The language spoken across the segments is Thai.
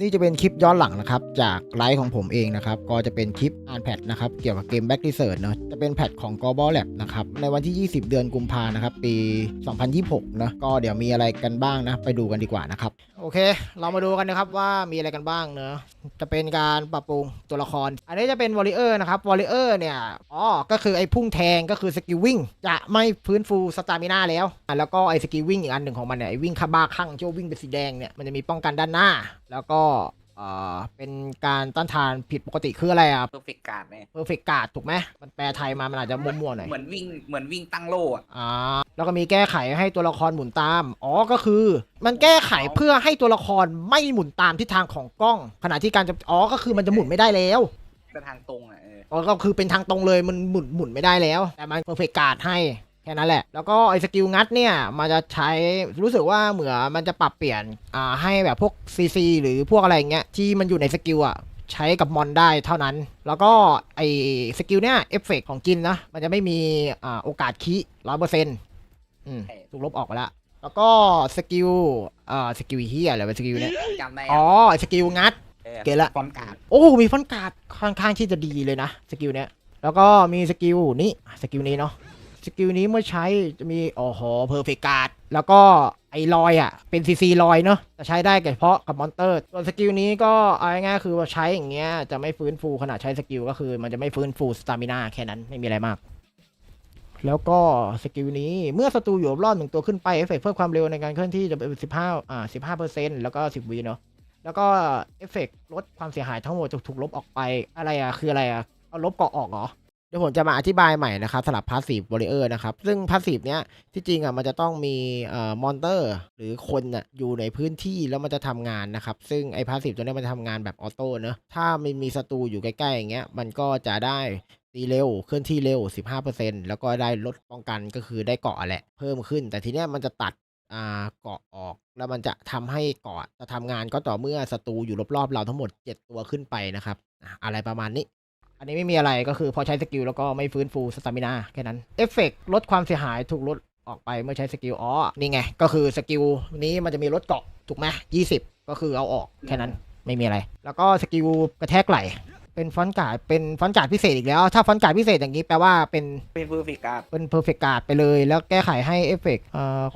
นี่จะเป็นคลิปย้อนหลังนะครับ จากไลฟ์ของผมเองนะครับ ก็จะเป็นคลิปอ่านแพทนะครับ เกี่ยวกับเกม Back Research เนอะจะเป็นแพทของ Global Lab นะครับ ในวันที่ 20 เดือนกุมภานะครับ ปี 2026 นะก็เดี๋ยวมีอะไรกันบ้างนะ ไปดูกันดีกว่านะครับ โอเค เรามาดูกันนะครับว่ามีอะไรกันบ้างเนอะจะเป็นการปรับปรุงตัวละคร อันนี้จะเป็นวอลเลเยอร์นะครับวอลเลเยอร์เนี่ยอ๋อก็คือไอ้พุ่งแทงก็คือสกิลวิ่งจะไม่ฟื้นฟูสตามิน่าแล้วอะแล้วก็ไอ้สกิลวิ่งอีกอันหนึ่งของมันเนี่ยไอ้วิ่งคาบ้าข้างที่ว่าวิ่งเป็นสีแดงเนี่ยมันจะมีป้องกันด้านหน้า แล้วก็เอ่อเป็นการต้านทานผิดปกติคืออะไรอะเพอร์เฟกการ์ดไหมเพอร์เฟกการ์ดถูกไหมมันแปลไทยมามันอาจจะมั่วๆหน่อยเหมือนวิ่งเหมือนวิ่งตั้งโล่อะอ่าแล้วก็มีแก้ไขให้ตัวละครหมุนตาม อ๋อก็คือ มันแก้ไขเพื่อให้ตัวละครไม่หมุนตามทิศทางของกล้อง ขณะที่การจะอ๋อก็คือมันจะหมุนไม่ได้แล้วเป็นทางตรงอะเอออ๋อก็คือเป็นทางตรงเลยมันหมุนหมุนไม่ได้แล้ว แต่มันเพอร์เฟกการ์ดให้แค่นั้นแหละ แล้วก็ไอ้สกิลงัดเนี่ย มันจะใช้รู้สึกว่าเหมือนมันจะปรับเปลี่ยนอ่าให้แบบพวกซีซีหรือพวกอะไรอย่างเงี้ยที่มันอยู่ในสกิลอะใช้กับมอนได้เท่านั้น แล้วก็ไอสกิลเนี่ยเอฟเฟกของจินนะ มันจะไม่มีอ่าโอกาสคิร้อยเปอร์เซ็นต์อืมถูกลบออกไปแล้วแล้วก็สกิลอ่าสกิลเฮียอะไรเป็นสกิลเนี่ยจำได้อ๋อสกิลงัดเก็ตละฟอนการ์ดโอ้มีฟอนต์การ์ดค่อนข้างที่จะดีเลยนะสกิลเนี้ยแล้วก็มีสกิลนี้อะสกิลนี้เนาะส กิลนี้เมื่อใช้จะมีโอ้โหเพอร์เฟกการ์ดแล้วก็ไอ้ลอยอะ เป็นซีซีลอยเนาะจะใช้ได้เฉพาะกับมอนเตอร์ ส่วนสกิลนี้ก็เอาง่ายๆคือว่าใช้อย่างเงี้ยจะไม่ฟื้นฟูขนาดใช้สกิลก็คือ มันจะไม่ฟื้นฟูสตามินาแค่นั้นไม่มีอะไรมาก แล้วก็สกิลนี้เมื่อศัตรูอยู่รอบหนึ่งตัวขึ้นไปเอฟเฟกเพิ่มความเร็วในการเคลื่อนที่จะเป็น15อ่า15เปอร์เซ็นต์แล้วก็10วิเนาะแล้วก็เอฟเฟกต์ลดความเสียหายทั้งหมดจะถูกลบออกไปอะไรอะคืออะไรอะเอาลบเกาะออกเหรอ เดี๋ยวผมจะมาอธิบายใหม่นะครับสำหรับพาสซีฟบริเออร์นะครับ ซึ่งพาสซีฟเนี้ยที่จริงอะมันจะต้องมีเอ่อมอนเตอร์หรือคนอะอยู่ในพื้นที่แล้วมันจะทำงานนะครับ ซึ่งไอ้พาสซีฟตัวนี้มันจะทำงานแบบออโต้เนอะถ้ามันมีศัตรูอยู่ใกล้ๆอย่างเงี้ยมันก็จะได้ตีเร็วเคลื่อนที่เร็ว 15%แล้วก็ได้ลดป้องกันก็คือได้เกาะแหละ เพิ่มขึ้น แต่ทีเนี้ยมันจะตัดอ่าเกาะออกแล้วมันจะทำให้เกาะจะทำงานก็ต่อเมื่อศัตรูอยู่รอบๆเราทั้งหมด 7 ตัวขึ้นไปนะครับ อะอะไรประมาณนี้ อันนี้ไม่มีอะไรก็คือพอใช้สกิลแล้วก็ไม่ฟื้นฟูสตามินาแค่นั้น เอฟเฟกลดความเสียหายถูกลดออกไปเมื่อใช้สกิลอ๋อ นี่ไง ก็คือสกิลนี้มันจะมีลดเกาะถูกไหมยี่สิบก็คือเอาออกแค่นั้นไม่มีอะไร แล้วก็สกิลกระแทกไหล เป็นฟอนต์การ์ดเป็นฟอนต์การ์ดพิเศษอีกแล้ว ถ้าฟอนต์การ์ดพิเศษอย่างนี้แปลว่าเป็นเป็นเพอร์เฟกการ์ดเป็นเพอร์เฟกการ์ดไปเลย แล้วแก้ไขให้เอฟเฟกต์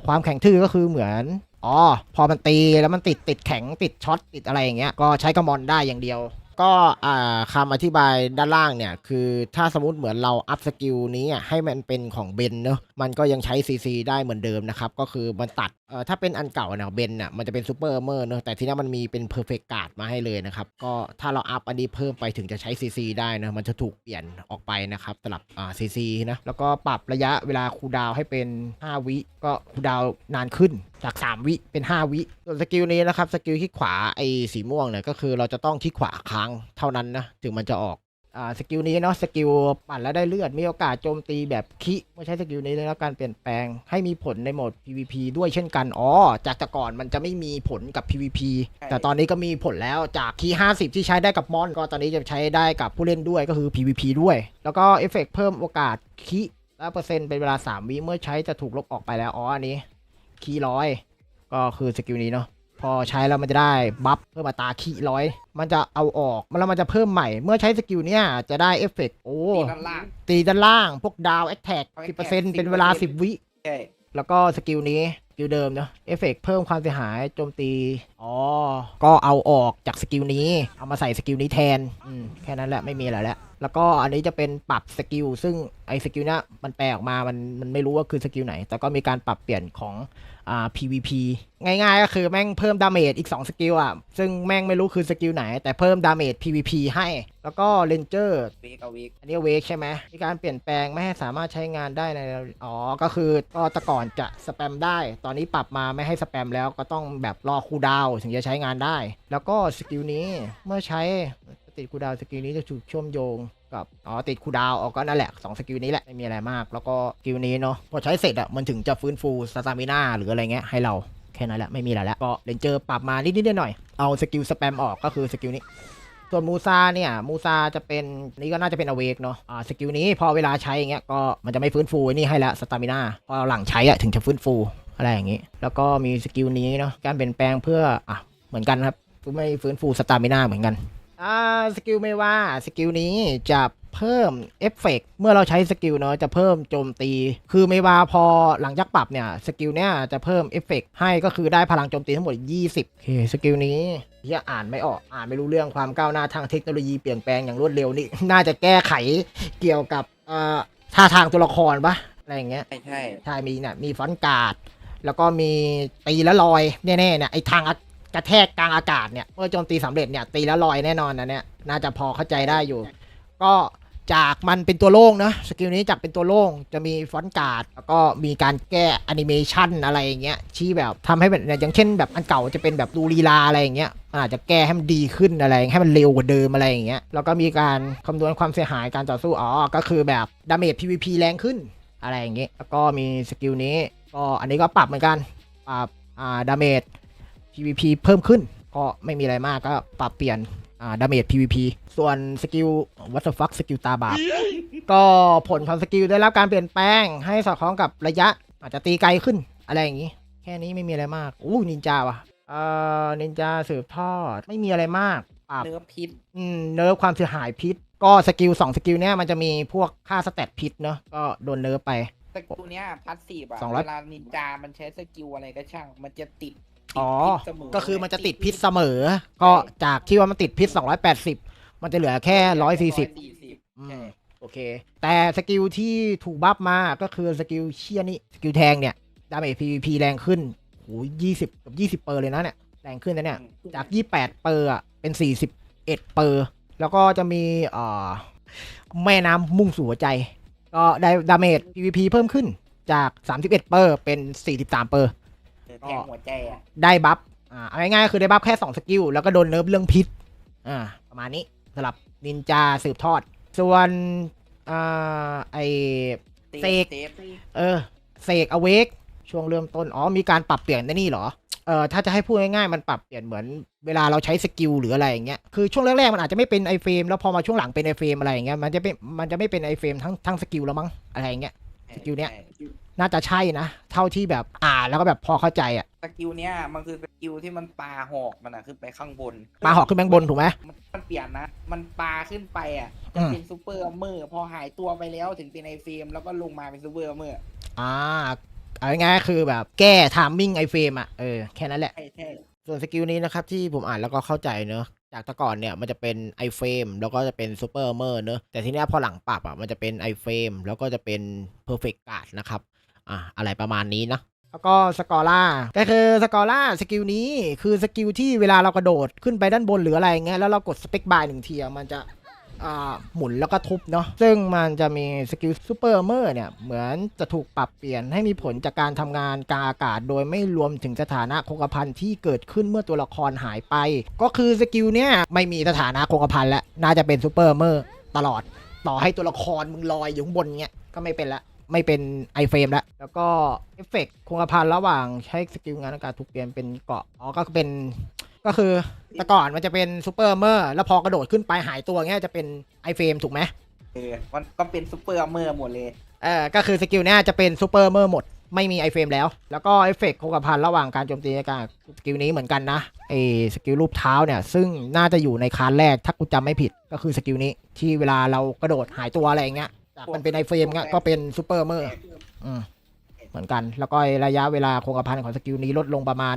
ความแข็งทื่อก็คือเหมือนอ๋อพอมันตีแล้วมันติดติดแข็งติดช็อตติดอะไรอย่างเงี้ยก็ใช้กระมอนได้อย่างเดียว ก็อ่าคำอธิบายด้านล่างเนี่ยคือถ้าสมมติเหมือนเราอัพสกิลนี้ให้มันเป็นของเบนเนอะมันก็ยังใช้ CC ได้เหมือนเดิมนะครับ ก็คือมันตัดเอ่อถ้าเป็นอันเก่าเนี่ยเบนอะมันจะเป็นซูเปอร์เมอร์เนอะแต่ทีนี้มันมีเป็นเพอร์เฟกต์การ์ดมาให้เลยนะครับ ก็ถ้าเราอัพอันนี้เพิ่มไปถึงจะใช้ CC ได้นะมันจะถูกเปลี่ยนออกไปนะครับสำหรับอ่า CC นะแล้วก็ปรับระยะเวลาคูลดาวน์ให้เป็น 5 วิก็คูลดาวน์นานขึ้น จาก3วิเป็น5วิส่วนสกิลนี้นะครับสกิลที่ขวาไอ้สีม่วงเนี่ยก็คือเราจะต้องที่ขวาค้างเท่านั้นนะถึงมันจะออกอ่าสกิลนี้เนาะสกิลปั่นแล้วได้เลือดมีโอกาสโจมตีแบบคิเมื่อใช้สกิลนี้ได้รับการเปลี่ยนแปลงให้มีผลในโหมด PVP ด้วยเช่นกันอ๋อจากแต่ก่อนมันจะไม่มีผลกับ PVP แต่ตอนนี้ก็มีผลแล้วจากคี50 ที่ใช้ได้กับมอน ก็ตอนนี้จะใช้ได้กับผู้เล่นด้วยก็คือ PVP ด้วย แล้วก็เอฟเฟกต์เพิ่มโอกาสคิและเปอร์เซ็นต์เป็นเวลา 3 วิเมื่อใช้จะถูกลบออกไปแล้วอ๋ออันนี้ คีร้อย ก็คือสกิลนี้เนาะพอใช้แล้วมันจะได้บัฟเพิ่มอัตราคีร้อย มันจะเอาออกแล้วมันจะเพิ่มใหม่ เมื่อใช้สกิลเนี้ยจะได้เอฟเฟกต์โอ้ตีด้านล่าง ตีด้านล่าง พวกดาวแอคแท็ก Attack สิบเปอร์เซ็นต์เป็นเวลา10วิ ใช่ แล้วก็สกิลนี้ส กิลเดิมเนาะเอฟเฟกต์เพิ่มความเสียหายโจมตี อ๋อ ก็เอาออกจากสกิลนี้ เอามาใส่สกิลนี้แทน อืม แค่นั้นแหละไม่มีอะไรแล้ว แล้วก็อันนี้จะเป็นปรับสกิล ซึ่งไอ้สกิลเนี้ยมันแปลออกมา มันมันไม่รู้ว่าคือสกิลไหน แต่ก็มีการปรับเปลี่ยนของ อ่า PVP ง่ายๆก็คือแม่งเพิ่มดาเมจอีก 2 สกิลอะ ซึ่งแม่งไม่รู้คือสกิลไหน แต่เพิ่มดาเมจ PVP ให้ แล้วก็เลนเจอร์วีกเอาวีกอันนี้เวกใช่ไหมมีการเปลี่ยนแปลงไม่ให้สามารถใช้งานได้ใน อ๋อ ก็คือก็แต่ก่อนจะสแปมได้ ตอนนี้ปรับมาไม่ให้สแปมแล้วก็ต้องแบบรอคูลดาวน์ถึงจะใช้งานได้ แล้วก็สกิลนี้เมื่อใช้ ติดคูดาวสกิลนี้จะถูกเชื่อมโยงกับอ๋อติดคูดาวออกก็นั่นแหละสองสกิลนี้แหละไม่มีอะไรมาก แล้วก็สกิลนี้เนาะพอใช้เสร็จอะมันถึงจะฟื้นฟูสตามิน่าหรืออะไรเงี้ยให้เราแค่นั้นแหละไม่มีอะไรแล้วก็เลนเจอร์ปรับมานิดๆหน่อยๆเอาสกิลสแปมออกก็คือสกิลนี้ส่วนมูซาเนี่ยมูซาจะเป็นนี่ก็น่าจะเป็นอเวกเนาะอ่าสกิลนี้พอเวลาใช้อย่างเงี้ยก็มันจะไม่ฟื้นฟูนี่ให้ละสตามิน่าพอหลังใช้อะถึงจะฟื้นฟูอะไรอย่างงี้ แล้วก็มีสกิลนี้เนาะการเปลี่ยนแปลงเพื่ออะเหมือนกันครับไม่ฟื้นฟูสตามินาเหมือนกัน อ่าสกิลไม่ว่าสกิลนี้จะเพิ่มเอฟเฟกต์เมื่อเราใช้สกิลเนาะจะเพิ่มโจมตี คือไม่ว่าพอหลังจากปรับเนี่ยสกิลเนี้ยจะเพิ่มเอฟเฟกต์ให้ก็คือได้พลังโจมตีทั้งหมด 20โอเคสกิลนี้เฮียอ่านไม่ออกอ่านไม่รู้เรื่องความก้าวหน้าทางเทคโนโลยีเปลี่ยนแปลงอย่างรวดเร็วนี่ น่าจะแก้ไขเกี่ยวกับอ่าท่าทางตัวละครปะอะไรอย่างเงี้ยใช่ใช่ใช่มีเนี่ยมีฟอนต์การ์ดแล้วก็มีตีแล้วลอยแน่ๆเนี่ยไอทางอะ กระแทกกลางอากาศเนี่ยเมื่อโจมตีสำเร็จเนี่ยตีแล้วลอยแน่นอนนะเนี่ยน่าจะพอเข้าใจได้อยู่ ก็จากมันเป็นตัวโล่งเนาะสกิลนี้จากเป็นตัวโล่งจะมีฟอนต์การ์ดแล้วก็มีการแก้แอนิเมชันอะไรอย่างเงี้ยชี้แบบทำให้แบบเนี่ยอย่างเช่น แบบอันเก่าจะเป็นแบบดูลีลาอะไรอย่างเงี้ยมันอาจจะแก้ให้มันดีขึ้นอะไรให้มันเร็วกว่าเดิมอะไรอย่างเงี้ยแล้วก็มีการคำนวณความเสียหายการต่อสู้อ๋อก็คือแบบดาเมจ PVP แรงขึ้นอะไรอย่างเงี้ยแล้วก็มีสกิลนี้ก็อันนี้ก็ปรับเหมือนกันปรับอ่าดาเมจ PVP เพิ่มขึ้น ก็ไม่มีอะไรมากก็ปรับเปลี่ยนอ่าดาเมจ PVP ส่วนสกิล What the fuck สกิลตาบาปก็ผลของสกิลได้รับการเปลี่ยนแปลงให้สอดคล้องกับระยะ อาจจะตีไกลขึ้นอะไรอย่างงี้ แค่นี้ไม่มีอะไรมาก อู้นินจาว่ะเอ่อนินจาสืบทอดไม่มีอะไรมากปรับเนื้อพิษอืมเนิร์ฟความเสียหายพิษ ก็สกิลสองสกิลเนี้ยมันจะมีพวกค่าสแตทพิษเนาะก็โดนเนิร์ฟไปสกิลเนี้ยพัสซีฟอะสองร้อยเวลานินจา มันใช้สกิลอะไรก็ช่าง มันจะติด อ๋อติดพิษเสมก็คือมันจะติดพิษเสมอ ก็จากที่ว่ามันติดพิษ 280 มันจะเหลือแค่ 140 140อืมใช่โอเค แต่สกิลที่ถูกบัฟมาก็คือสกิลเชียนี่ สกิลแทงเนี่ย ดาเมจ PVP แรงขึ้นโอ้ยี่สิบกับยี่สิบเปอร์เลยนะเนี่ย แรงขึ้นนะเนี่ย จาก 28 เปอร์อะเป็น 41 เปอร์ แล้วก็จะมีเอ่อแม่น้ำมุ่งสู่หัวใจ ก็ได้ดาเมจ PVP เพิ่มขึ้นจาก 31 เปอร์ เป็น 43 เปอร์ เออแทงหัวใจอะได้บัฟอ่าเอาง่ายๆก็คือได้บัฟแค่2สกิลแล้วก็โดนเนิร์ฟเรื่องพิษอ่าประมาณนี้สำหรับนินจาสืบทอด ส่วนอ่าไอเสกเซฟเออเสกอเวกช่วงเริ่มต้น อ๋อ มีการปรับเปลี่ยนในนี่เหรอ เออถ้าจะให้พูดง่ายๆ มันปรับเปลี่ยนเหมือนเวลาเราใช้สกิลหรืออะไรอย่างเงี้ย คือช่วงแรกๆ มันอาจจะไม่เป็นไอเฟรมแล้วพอมาช่วงหลังเป็นไอเฟรมอะไรอย่างเงี้ย มันจะเป็น มันจะไม่เป็นไอเฟรมทั้งทั้งสกิลแล้วมั้งอะไรอย่างเงี้ย สกิลเนี้ยใช่ น่าจะใช่นะ เท่าที่แบบอ่านแล้วก็แบบพอเข้าใจอะสกิลเนี้ยมันคือสกิลที่มันปาหอกมันอะขึ้นไปข้างบนปลาหอกขึ้นแบงบนถูกไหม มันมันเปลี่ยนนะ มันปาขึ้นไปอะอืจะมเป็นซูเปอร์อัมเมอร์พอหายตัวไปแล้วถึงเป็นไอเฟรมแล้วก็ลงมาเป็นซูเปอร์อัมเมอร์อ่าเอาง่ายๆคือแบบแก้ทามมิ่งไอเฟรมอะเออแค่นั้นแหละ ใช่ใช่ส่วนสกิลนี้นะครับที่ผมอ่านแล้วก็เข้าใจเนอะจากแต่ก่อนเนี่ยมันจะเป็นไอเฟรมแล้วก็จะเป็นซูเปอร์เมอร์เนอะแต่ทีเนี้ยพอหลังปรับอะมันจะเป็นไอเฟรมแล้วก็จะเป็นเพอร์เฟกต์การ์ดนะครับ อ่าอะไรประมาณนี้นะแล้วก็สกอร่าก็คือสกอร่าสกิลนี้คือสกิลที่เวลาเรากระโดดขึ้นไปด้านบนหรืออะไรเงี้ยแล้วเรากดสเปคบาร์หนึ่งทีมันจะอ่าหมุนแล้วก็ทุบเนาะซึ่งมันจะมีสกิลซูเปอร์เมอร์เนี่ย เหมือนจะถูกปรับเปลี่ยนให้มีผลจากการทำงานกลางอากาศ โดยไม่รวมถึงสถานะคงกระพันที่เกิดขึ้นเมื่อตัวละครหายไป ก็คือสกิลเนี่ยไม่มีสถานะคงกระพันแล้วน่าจะเป็นซูเปอร์เมอร์ตลอด ต่อให้ตัวละครมึงลอยอยู่บนเงี้ยก็ไม่เป็นละ ไม่เป็นไอเฟรมแล้ว แล้วก็เอฟเฟกต์คงกระพันระหว่างใช้สกิลงานอากาศถูกเปลี่ยนเป็นเกาะอ๋อก็เป็นก็คือแต่ก่อนมันจะเป็นซูเปอร์เมอร์แล้วพอกระโดดขึ้นไปหายตัวเงี้ยจะเป็นไอเฟรมถูกไหมเออมันก็เป็นซูเปอร์อัมเมอร์หมดเลยเออก็คือสกิลเนี้ยจะเป็นซูเปอร์เมอร์หมดไม่มีไอเฟรมแล้ว แล้วก็เอฟเฟกต์คงกระพันระหว่างการโจมตีในการสกิลนี้เหมือนกันนะไอสกิลรูปเท้าเนี่ย ซึ่งน่าจะอยู่ในคานแรกถ้ากูจำไม่ผิดก็คือสกิลนี้ที่เวลาเรากระโดดหายตัวอะไรอย่างเงี้ย จากมันเป็นไอเฟรมเงี้ยก็เป็นซูเปอร์เมอร์อืมเหมือนกัน แล้วก็ระยะเวลาคงกระพันของสกิลนี้ลดลงประมาณ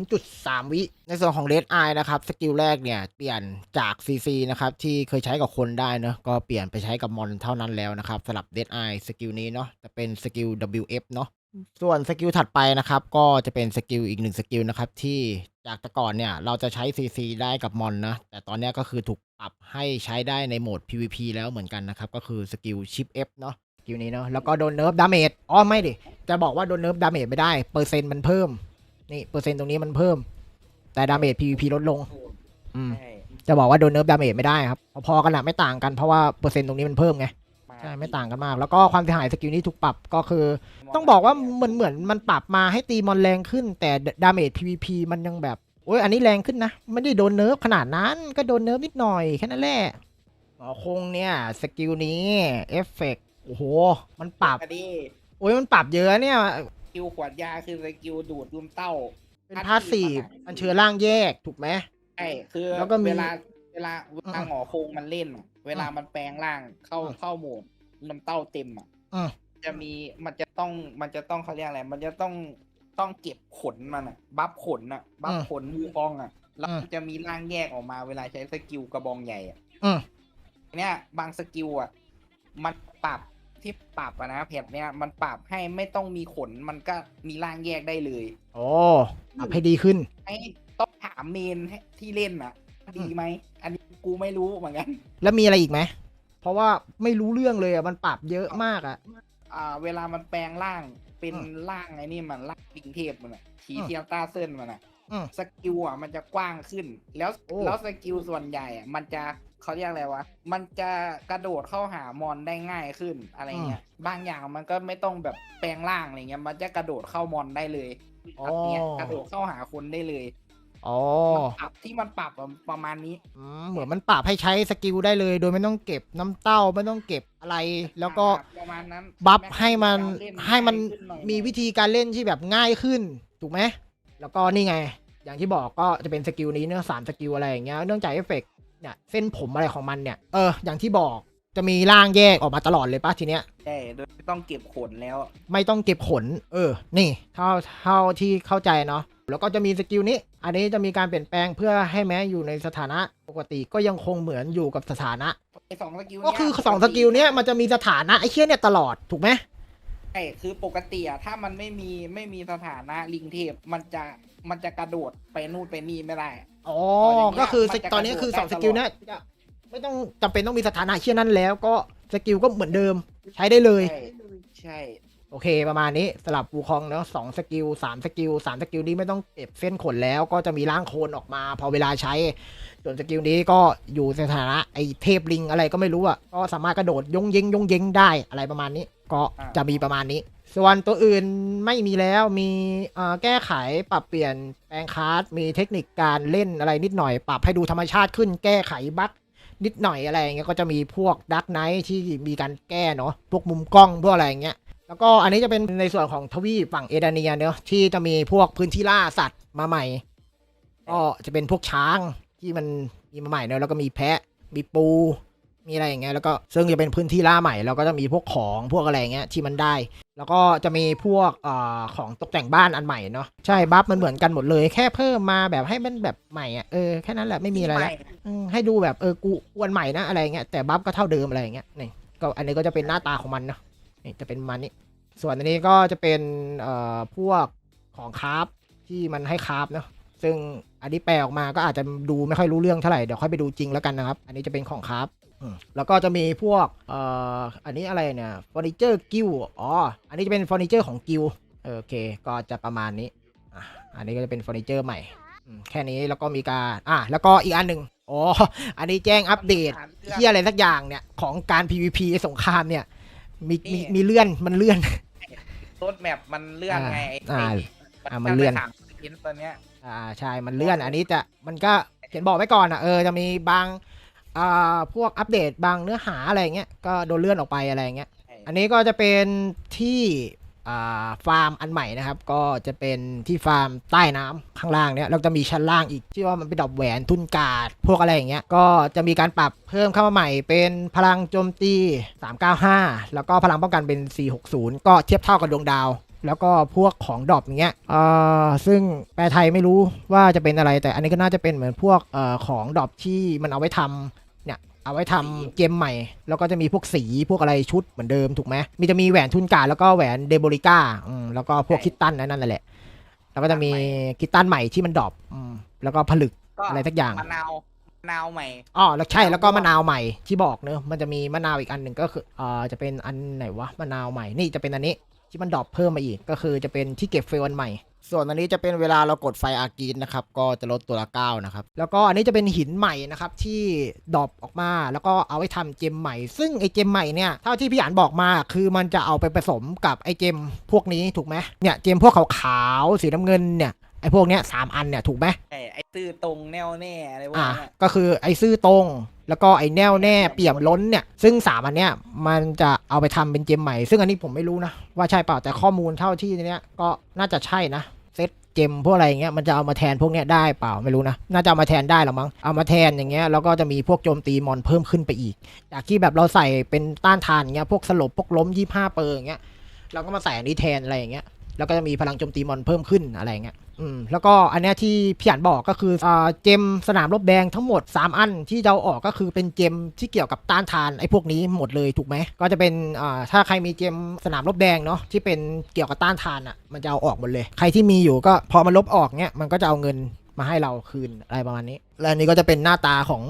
0.3 วิ ในส่วนของ Red Eye นะครับ สกิลแรกเนี่ย เปลี่ยนจาก CC นะครับ ที่เคยใช้กับคนได้เนอะก็เปลี่ยนไปใช้กับมอนเท่านั้นแล้วนะครับสำหรับ Red Eye สกิลนี้เนาะจะเป็นสกิล WF เนาะส่วนสกิลถัดไปนะครับ ก็จะเป็นสกิลอีกหนึ่งสกิลนะครับ ที่จากแต่ก่อนเนี่ย เราจะใช้ CC ได้กับมอนนะ แต่ตอนเนี้ยก็คือถูก ปรับให้ใช้ได้ในโหมด PVP แล้วเหมือนกันนะครับ ก็คือสกิลชิป F เนาะสกิลนี้เนาะแล้วก็โดนเนิร์ฟดาเมจอ๋อไม่ดิ จะบอกว่าโดนเนิร์ฟดาเมจไม่ได้ เปอร์เซ็นต์มันเพิ่ม นี่เปอร์เซ็นต์ตรงนี้มันเพิ่ม แต่ดาเมจ PVP ลดลง อืมใช่จะบอกว่าโดนเนิร์ฟดาเมจไม่ได้ครับ พอๆกันอะไม่ต่างกันเพราะว่าเปอร์เซ็นต์ตรงนี้มันเพิ่มไงใช่ไม่ต่างกันมาก แล้วก็ความเสียหายสกิลนี้ถูกปรับก็คือ ต้องบอกว่าเหมือนเหมือนมันปรับมาให้ตีมอนแรงขึ้น แต่ดาเมจ PVP มันยังแบบ โอ้ยอันนี้แรงขึ้นนะ ไม่ได้โดนเนิร์ฟขนาดนั้น ก็โดนเนิร์ฟนิดหน่อยแค่นั้นแหละหมอคงเนี่ยสกิลนี้เอฟเฟกโอ้โห มันปรับอันนี้โอ้ยมันปรับเยอะเนี่ย สกิลขวดยาคือสกิลดูดรุมเต้าเป็นพาสซีฟอันเชิญร่างแยกถูกไหมใช่คือแล้วก็มีเวลาเวลาเวลาอืมหงอโคงมันเล่นอะเวลามันแปลงร่างเข้าอืมเข้าโหมดน้ำเต้าเต็มอะอืมจะมีมันจะต้องมันจะต้องเขาเรียกอะไรมันจะต้อง ต้องเก็บขนมันอะบัฟขนอะบัฟขนวูฟองอะแล้วอืมมันจะมีร่างแยกออกมาเวลาใช้สกิลกระบองใหญ่อะอืมเนี่ย บางสกิลอะมันปรับที่ปรับอะนะแพทเนี่ยมันปรับให้ไม่ต้องมีขนมันก็มีร่างแยกได้เลยโอ้ปรับให้ดีขึ้นไอ้ต้องถามเมนให้ที่เล่นอะดีไหมอันนี้กูไม่รู้เหมือนกันแล้วมีอะไรอีกไหมเพราะว่าไม่รู้เรื่องเลยอะมันปรับเยอะมากอะอ่า เวลามันแปลงร่าง เป็นอืมร่างไอ้นี่มันร่างปิงเทพมันอะขีอืมเทียมตาเส้นมันอะอืมสกิลอะมันจะกว้างขึ้น แล้วโอ้แล้วสกิลส่วนใหญ่อะมันจะเขาเรียกอะไรวะ มันจะกระโดดเข้าหามอนได้ง่ายขึ้นอะไรเงี้ย บางอย่างมันก็ไม่ต้องแบบแปลงร่างอะไรเงี้ย มันจะกระโดดเข้ามอนได้เลยอ๋อแบบเนี้ยกระโดดเข้าหาคนได้เลย อ๋อมันปรับที่มันปรับอะประมาณนี้อืมเหมือนมันปรับให้ใช้สกิลได้เลย โดยไม่ต้องเก็บน้ำเต้าไม่ต้องเก็บอะไร แล้วก็อ่าประมาณนั้นบัฟให้มันการเล่ให้มันง่ายขึ้หอยมีวิธีการเล่นที่แบบง่ายขึ้น ถูกไหมแล้วก็นี่ไง อย่างที่บอกก็จะเป็นสกิลนี้เนื้อะสามสกิลอะไรอย่างเงี้ยเนื่องจากเอฟเฟกต์เนี่ยเส้นผมอะไรของมันเนี่ยเอออย่างที่บอกจะมีร่างแยกออกมาตลอดเลยปะทีเนี้ย ใช่โดยไม่ต้องเก็บขนแล้ว ไม่ต้องเก็บขน เออ นี่ เท่า เท่าที่เข้าใจเนาะ แล้วก็จะมีสกิลนี้ อันนี้จะมีการเปลี่ยนแปลงเพื่อให้แม้อยู่ในสถานะปกติก็ยังคงเหมือนอยู่กับสถานะ ไอ้สองสกิลก็คือเนี้ยสองสกิลเนี้ยมันจะมีสถานะไอ้เคี้ยเนี่ยตลอดถูกไหมใช่คือปกติอะถ้ามันไม่มีไม่มีสถานะลิงเทพมันจะมันจะกระโดดไปนู่นไปนี่ไม่ได้อ๋อตอนอย่างเงี้ยก็คือมันจะตอนนี้คือกระสโดองดสได้กิลตลอดเนี้ยจะไม่ต้องจำเป็นต้องมีสถานะเชี่ยนั้นแล้วก็สกิลก็เหมือนเดิม ใช้ได้เลย ใช่ใช่ โอเคประมาณนี้สลับวูคองเนาะสองสกิลสามสกิลสามสกิลนี้ไม่ต้องเก็บเส้นขนแล้วก็จะมีร่างโคลนออกมา พอเวลาใช้ส่วนสกิลนี้ก็อยู่ในสถานะไอเทพลิงอะไรก็ไม่รู้อะก็สามารถกระโดดยงเยงยงเยงได้อะไรประมาณนี้ ก็จะมีประมาณนี้ ส่วนตัวอื่นไม่มีแล้วมีเอ่อแก้ไขปรับเปลี่ยนแปลงคาร์ดมีเทคนิคการเล่นอะไรนิดหน่อย ปรับให้ดูธรรมชาติขึ้นแก้ไขบั๊กนิดหน่อยอะไรเงี้ยก็จะมีพวกดักไนท์ที่มีการแก้เนาะพวกมุมกล้องพวกอะไรอย่างเงี้ย แล้วก็อันนี้จะเป็นในส่วนของทวีปฝั่งเอเดเนียเนอะที่จะมีพวกพื้นที่ล่าสัตว์มาใหม่ ก็จะเป็นพวกช้างที่มันมีมาใหม่เนอะแล้วก็มีแพะ มีปู มีอะไรอย่างเงี้ยแล้วก็ซึ่งจะเป็นพื้นที่ล่าใหม่แล้วก็จะมีพวกของพวกอะไรอย่างเงี้ยที่มันได้ แล้วก็จะมีพวกเอ่อของตกแต่งบ้านอันใหม่เนาะใช่บัฟมันเหมือนกันหมดเลย แค่เพิ่มมาแบบให้มันแบบใหม่อะเออแค่นั้นแหละไม่มีอะไรละอืมให้ดูแบบเออกูอวนใหม่นะอะไรเงี้ยแต่บัฟก็เท่าเดิมอะไรเงี้ยนี่ก็อันนี้ก็จะเป็นหน้าตาของมันเนาะ นี่จะเป็นมันนี้ ส่วนอันนี้ก็จะเป็นเอ่อพวกของคราฟที่มันให้คราฟเนาะซึ่งอันนี้แปลออกมาก็อาจจะดูไม่ค่อยรู้เรื่องเท่าไหร่เดี๋ยวค่อยไปดูจริงแล้วกันนะครับ อันนี้จะเป็นของคราฟแล้วก็จะมีพวกเอ่ออันนี้อะไรเนี่ยเฟอร์นิเจอร์กิลอ๋ออันนี้จะเป็นเฟอร์นิเจอร์ของกิลเออโอเค ก็จะประมาณนี้อันนี้ก็จะเป็นเฟอร์นิเจอร์ใหม่แค่นี้แล้วก็มีการอะแล้วก็อีกอันหนึ่งอ๋ออันนี้แจ้งอัปเดตเที่ยอะไรสักอย่างเนี่ยของการ PVP สงครามเนี่ย มีมีมีเลื่อนมันเลื่อน รถแมปมันเลื่อนไงไอ้อ่าไอ้อ่ามันเลื่อนจะไปถามสกินตอนเนี้ย อ่าใช่มันเลื่อนอันนี้จะมันก็เขียนบอกไว้ก่อนอะเออจะมีบางอ่าพวกอัปเดตบางเนื้อหาอะไรเงี้ยก็โดนเลื่อนออกไปอะไรเงี้ยใช่อันนี้ก็จะเป็นที่อ่า ฟาร์มอันใหม่นะครับ ก็จะเป็นที่ฟาร์มใต้น้ำข้างล่างเนี่ยแล้วจะมีชั้นล่างอีกที่ว่ามันเป็นดอกแหวนทุนกาด พวกอะไรอย่างเงี้ยก็จะมีการปรับเพิ่มเข้ามาใหม่เป็นพลังโจมตี 395 แล้วก็พลังป้องกันเป็น 460 ก็เทียบเท่ากับดวงดาว แล้วก็พวกของดอปอย่างเงี้ยเอ่อซึ่งแปลไทยไม่รู้ว่าจะเป็นอะไรแต่อันนี้ก็น่าจะเป็นเหมือนพวกเอ่อของดอปที่มันเอาไว้ทำ เนี่ยเอาไว้ทำเกมใหม่ แล้วก็จะมีพวกสีพวกอะไรชุดเหมือนเดิมถูกไหมมีจะมีแหวนทุนการแล้วก็แหวนเดโบริก้าอืมแล้วก็พวกคิตตันนั่นแหละ แล้วก็จะมีคิตตันใหม่ที่มันดรอปอืมแล้วก็ผลึกก็อะไรสักอย่างมะนาวมะนาวใหม่อ๋อแล้วใช่แล้วก็มะนาวใหม่ที่บอกเนอะมันจะมีมะนาวอีกอันหนึ่งก็คือเอ่อจะเป็นอันไหนวะมะนาวใหม่นี่จะเป็นอันนี้ที่มันดรอปเพิ่มมาอีกก็คือจะเป็นที่เก็บเฟลอันใหม่ ส่วนอันนี้จะเป็นเวลาเรากดไฟอาร์กีนนะครับ ก็จะลดตัวละเก้านะครับ แล้วก็อันนี้จะเป็นหินใหม่นะครับที่ดรอปออกมา แล้วก็เอาไว้ทำเจมใหม่ ซึ่งไอเจมใหม่เนี่ยเท่าที่พี่อ่านบอกมาคือมันจะเอาไปผสมกับไอเจมพวกนี้ถูกไหมเนี่ยเจมพวกขาวๆสีน้ำเงินเนี่ยไอพวกเนี้ยสามอันเนี่ยถูกไหมไอ้ไอ้ตื้อตรงแน่วแน่อะไรพวกอ่านั้นอะก็คือไอ้ซื่อตรง แล้วก็ไอ้แน่วแน่เปี่ยมล้นเนี่ยซึ่งสามอันเนี้ยมันจะเอาไปทำเป็นเจมใหม่ ซึ่งอันนี้ผมไม่รู้นะว่าใช่เปล่าแต่ข้อมูลเท่าที่เนี้ยก็น่าจะใช่นะ เจมพวกอะไรอย่างเงี้ยมันจะเอามาแทนพวกเนี้ยได้เปล่าไม่รู้นะน่าจะเอามาแทนได้หรอมั้งเอามาแทนอย่างเงี้ยแล้วก็จะมีพวกโจมตีมอนเพิ่มขึ้นไปอีก จากที่แบบเราใส่เป็นต้านทานเงี้ยพวกสลบพวกล้มยี่ห้าเปอร์อย่างเงี้ยเราก็มาใส่อันนี้แทนอะไรอย่างเงี้ย แล้วก็จะมีพลังโจมตีมอนเพิ่มขึ้นอะไรเงี้ยอืมแล้วก็อันเนี้ยที่พี่อันบอกก็คืออ่าเจมสนามรบแดงทั้งหมด 3 อันที่เอาออกก็คือเป็นเจมที่เกี่ยวกับต้านทานไอ้พวกนี้หมดเลยถูกไหมก็จะเป็นอ่าถ้าใครมีเจมสนามรบแดงเนาะที่เป็นเกี่ยวกับต้านทานอะมันจะเอาออกหมดเลย ใครที่มีอยู่ก็พอมันลบออกเนี้ยมันก็จะเอาเงินมาให้เราคืนอะไรประมาณนี้ และอันนี้ก็จะเป็นหน้าตาของ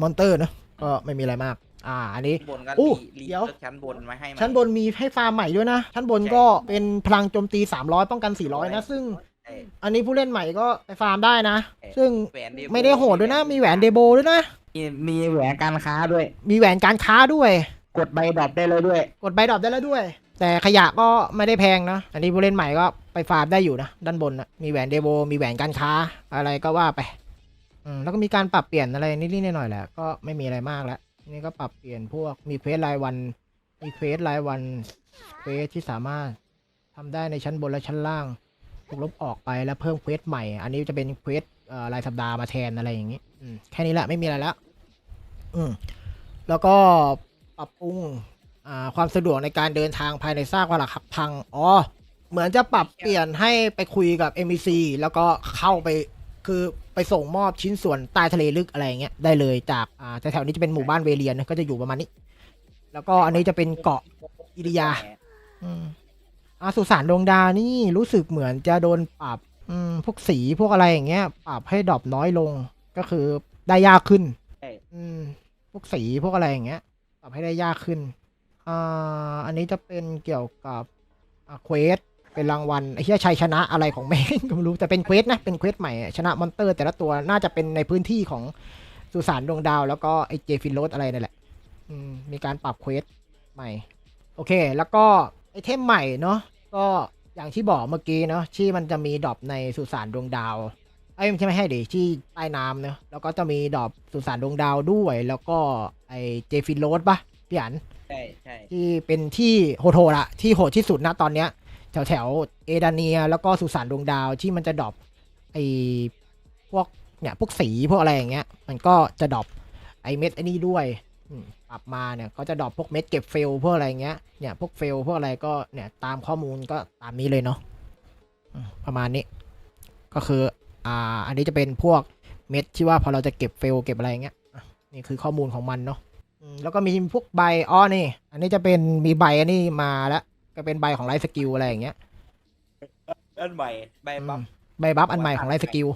มอนเตอร์เนอะก็ไม่มีอะไรมาก อ่า อันนี้บนก็อู้รีรีเดี๋ยว เลือกชั้นบนมาให้มัชั้นบนมีให้ฟาร์มใหม่ด้วยนะ ชั้นบนก็เป็นพลังโจมตี 300 ป้องกัน 400 นะ ซึ่งเอ้ยอันนี้ผู้เล่นใหม่ก็ไปฟาร์มได้นะเอ๊ะซึ่งแหวนเดโบไม่ได้โหดด้วยนะ มีแหวนเดโบด้วยนะ มีมีแหวนการค้าด้วย มีแหวนการค้าด้วย กดใบดรอปได้เลยด้วย กดใบดรอปได้แล้วด้วย แต่ขยะก็ไม่ได้แพงนะ อันนี้ผู้เล่นใหม่ก็ไปฟาร์มได้อยู่นะ ด้านบนนะมีแหวนเดโบมีแหวนการค้าอะไรก็ว่าไปอืมแล้วก็มีการปรับเปลี่ยนอะไรนิดๆหน่อยๆแหละก็ไม่มีอะไรมากแล้ว นี่ก็ปรับเปลี่ยนพวกมีเควสรายวัน มีเควสรายวันเควสที่สามารถทำได้ในชั้นบนและชั้นล่างถูกลบออกไปแล้วเพิ่มเควสใหม่ อันนี้จะเป็นเควสเอ่อรายสัปดาห์มาแทนอะไรอย่างนี้อืมแค่นี้แหละไม่มีอะไรแล้วอืมแล้วก็ปรับปรุงอ่าความสะดวกในการเดินทางภายในซากปรักหักพัง อ๋อ เหมือนจะปรับเปลี่ยนให้ไปคุยกับ MEC แล้วก็เข้าไป คือไปส่งมอบชิ้นส่วนใต้ทะเลลึกอะไรอย่างเงี้ยได้เลยจากอ่าแถวๆนี้จะเป็นหมู่บ้านเวเลียนนะก็จะอยู่ประมาณนี้ แล้วก็อันนี้จะเป็นเกาะอิริยา อืมอาสุสานดวงดาวนี่รู้สึกเหมือนจะโดนปรับ อืมพวกสีพวกอะไรอย่างเงี้ยปรับให้ดรอปน้อยลงก็คือได้ยากขึ้นใช่ อืม พวกสีพวกอะไรอย่างเงี้ย ปรับให้ได้ยากขึ้นอ่าอันนี้จะเป็นเกี่ยวกับอ่าเควส เป็นรางวัลไอ้ที่ชัยชนะอะไรของแม่งก็ไม่รู้แต่เป็นเควสนะเป็นเควสใหม่ชนะมอนเตอร์แต่ละตัวน่าจะเป็นในพื้นที่ของสุสานดวงดาว แล้วก็ไอ้เจฟินโรสอะไรนั่นแหละอืมมีการปรับเควสใหม่ โอเค แล้วก็ไอเทมใหม่เนาะก็อย่างที่บอกเมื่อกี้เนาะที่มันจะมีดรอปในสุสานดวงดาวไอ้ยไม่ใช่ไม่ให้ดิที่ใต้น้ำเนาะแล้วก็จะมีดรอปสุสานดวงดาวด้วย แล้วก็ไอเจฟินโรสปะพี่อันใช่ใช่ที่เป็นที่โหดๆละที่โหดที่สุดนะตอนเนี้ย แถวแถวเอดาเนีย แล้วก็สุสานดวงดาวที่มันจะดรอปไอพวกเนี่ยพวกสีพวกอะไรอย่างเงี้ย มันก็จะดรอปไอเม็ดไอนี้ด้วยปรับมาเนี่ยก็จะดรอปพวกเม็ดเก็บเฟลพวกอะไรเงี้ยเนี่ยพวกเฟลพวกอะไรก็เนี่ยตามข้อมูลก็ตามนี้เลยเนาะประมาณนี้ ก็คืออ่าอันนี้จะเป็นพวกเม็ดที่ว่าพอเราจะเก็บเฟลเก็บอะไรเงี้ยนี่คือข้อมูลของมันเนาะแล้วก็มีพวกใบอ้อนี่ อันนี้จะเป็นมีใบอันนี้มาแล้ว ก็เป็นใบของไลฟ์สกิลอะไรอย่างเงี้ยอันใหม่ใบอืบัฟมใบบัฟอันใหม่ของไลฟ์สกิล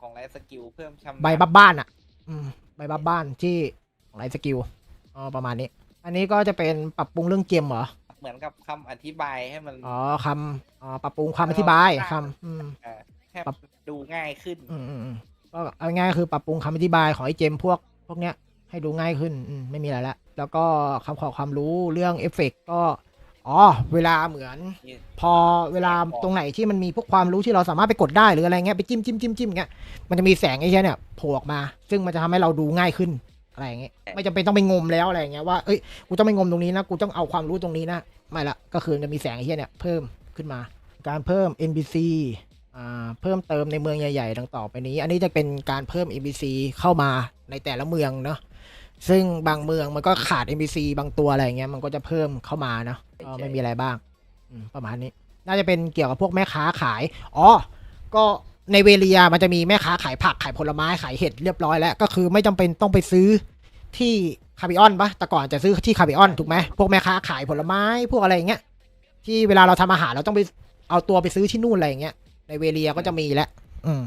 ของไลฟ์สกิลเพิ่มชำนาญใบบัฟบ้านอะ อืมใบบัฟบ้านที่ของไลฟ์สกิลอ๋อประมาณนี้ อันนี้ก็จะเป็นปรับปรุงเรื่องเกมเหรอเหมือนกับคำอธิบายให้มันอ๋อคำอ๋อปรับปรุงความอธิบายคำอืมเอ่อแค่ปรับดูง่ายขึ้น อืมอืมอืมก็เอาง่ายๆคือปรับปรุงคำอธิบายของไอ้เจมพวกพวกเนี้ยให้ดูง่ายขึ้นอืมไม่มีอะไรละ แล้วก็คำขอความรู้เรื่องเอฟเฟกต์ก็ อ๋อเวลาเหมือนนี่พอเวลาตรงไหนที่มันมีพวกความรู้ที่เราสามารถไปกดได้หรืออะไรเงี้ยไปจิ้มจิ้มจิ้มจิ้มเงี้ยมันจะมีแสงไอ้เชี่ยเนี่ยโผล่ออกมา ซึ่งมันจะทำให้เราดูง่ายขึ้นอะไรอย่างเงี้ยไม่จำเป็นต้องไปงมแล้วอะไรอย่างเงี้ยว่าเอ้ยกูต้องไปงมตรงนี้นะกูต้องเอาความรู้ตรงนี้นะไม่ละก็คือจะมีแสงไอ้เชี่ยเนี่ยเพิ่มขึ้นมา การเพิ่ม NPC อ่าเพิ่มเติมในเมืองใหญ่ๆดังต่อไปนี้ อันนี้จะเป็นการเพิ่ม NPC เข้ามาในแต่ละเมืองเนาะ ซึ่งบางเมืองมันก็ขาด NPC บางตัวอะไรอย่างเงี้ยมันก็จะเพิ่มเข้ามาเนาะก็ไม่มีอะไรบ้างอืมประมาณนี้ น่าจะเป็นเกี่ยวกับพวกแม่ค้าขาย อ๋อ ก็ในเวเลียมันจะมีแม่ค้าขายผักขายผลไม้ขายเห็ดเรียบร้อยแล้ว ก็คือไม่จำเป็นต้องไปซื้อที่คาบิออนปะแต่ก่อนจะซื้อที่คาบิออนถูกไหมพวกแม่ค้าขายผลไม้พวกอะไรอย่างเงี้ย ที่เวลาเราทำอาหารเราต้องไปเอาตัวไปซื้อที่นู่นอะไรอย่างเงี้ย ในเวเลียก็จะมีแล้วอืม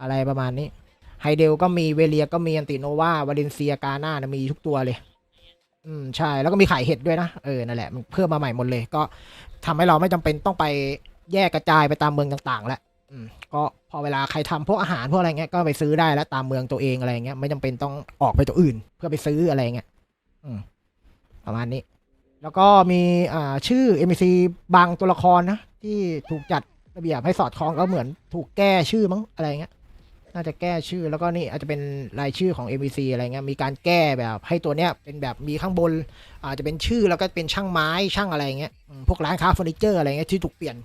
อะไรประมาณนี้ ไฮเดลก็มีเวเลียก็มีอันติโนวาวาเลนเซียกาหน้านะมีทุกตัวเลย อืมใช่ แล้วก็มีขายเห็ดด้วยนะ เออ นั่นแหละมันเพิ่มมาใหม่หมดเลย ก็ทำให้เราไม่จำเป็นต้องไปแยกกระจายไปตามเมืองต่างๆ แล้วอืมก็พอเวลาใครทำพวกอาหารพวกอะไรเงี้ยก็ไปซื้อได้แล้วตามเมืองตัวเองอะไรเงี้ยไม่จำเป็นต้องออกไปตัวอื่น เพื่อไปซื้ออะไรเงี้ยอืมประมาณนี้ แล้วก็มีอ่าชื่อ NPC บางตัวละครนะที่ถูกจัดระเบียบให้สอดคล้องก็เหมือนถูกแก้ชื่อมั้งอะไรเงี้ย น่าจะแก้ชื่อแล้วก็นี่อาจจะเป็นรายชื่อของ NPC อะไรเงี้ยมีการแก้แบบให้ตัวเนี้ยเป็นแบบมีข้างบน อาจจะเป็นชื่อแล้วก็เป็นช่างไม้ช่างอะไรเงี้ยพวกร้านค้าเฟอร์นิเจอร์อะไรเงี้ยที่ถูกเปลี่ยน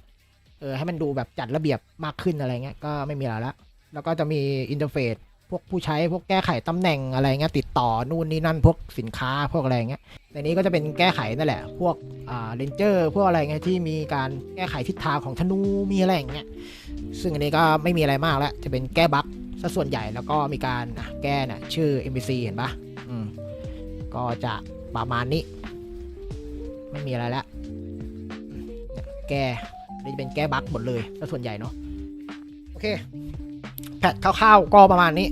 เออให้มันดูแบบจัดระเบียบมากขึ้นอะไรเงี้ยก็ไม่มีอะไรละแล้วก็จะมีอินเทอร์เฟซ พวกผู้ใช้พวกแก้ไขตำแหน่งอะไรเงี้ยติดต่อนู่นนี่นั่นพวกสินค้าพวกอะไรเงี้ยในนี้ก็จะเป็นแก้ไขนั่นแหละ พวกอ่าเรนเจอร์พวกอะไรเงี้ยที่มีการแก้ไขทิศทางของธนูมีอะไรอย่างเงี้ยซึ่งอันนี้ก็ไม่มีอะไรมากแล้ว จะเป็นแก้บั๊กซะส่วนใหญ่แล้วก็มีการแก้น่ะชื่อ NPC เห็นปะอืมก็จะประมาณนี้ ไม่มีอะไรแล้วแก่จะเป็นแก้บั๊กหมดเลยซะส่วนใหญ่เนาะโอเค แพทคร่าวๆก็ประมาณนี้